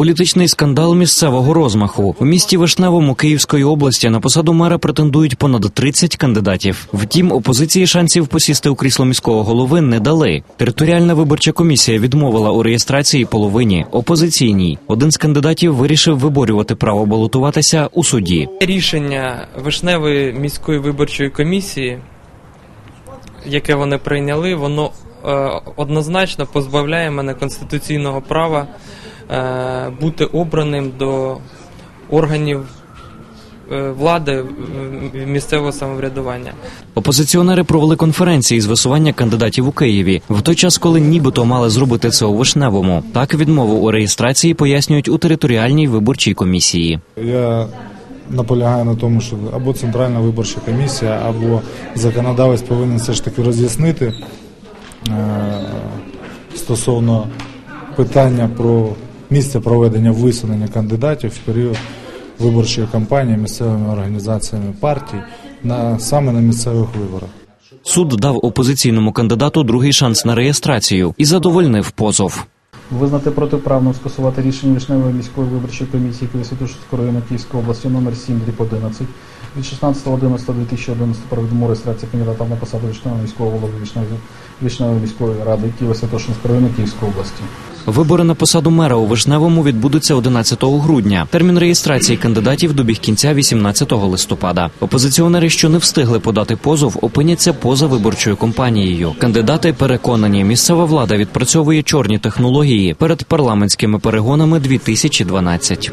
Політичний скандал місцевого розмаху у місті Вишневому Київської області на посаду мера претендують понад 30 кандидатів. Втім, опозиції шансів посісти у крісло міського голови не дали. Територіальна виборча комісія відмовила у реєстрації половині опозиційній. Один з кандидатів вирішив виборювати право балотуватися у суді. Рішення Вишневої міської виборчої комісії, яке вони прийняли, воно е, однозначно позбавляє мене конституційного права бути обраним до органів е, влади е, місцевого самоврядування. Опозиціонери провели конференції з висування кандидатів у Києві в той час, коли нібито мали зробити це у Вишневому. Так відмову у реєстрації пояснюють у територіальній виборчій комісії. Я наполягаю на тому, що або Центральна виборча комісія, або законодавець повинен все ж таки роз'яснити е, стосовно питання про місце проведення висунення кандидатів в період виборчої кампанії місцевими організаціями партій на саме на місцевих виборах. Суд дав опозиційному кандидату другий шанс на реєстрацію і задовольнив позов. Визнати протиправним скасувати рішення Вишневої міської виборчої комісії Києво-Святошинського району Київської області номер 7 11 від 16.11.2011 про відмову реєстрації кандидата на посаду Вишневого міського голови Вишневої, Вишневої міської ради Києво-Святошинського району Київської області. Вибори на посаду мера у Вишневому відбудуться 11 грудня. Термін реєстрації кандидатів добіг кінця 18 листопада. Опозиціонери, що не встигли подати позов, опиняться поза виборчою кампанією. Кандидати переконані, місцева влада відпрацьовує чорні технології перед парламентськими перегонами 2012.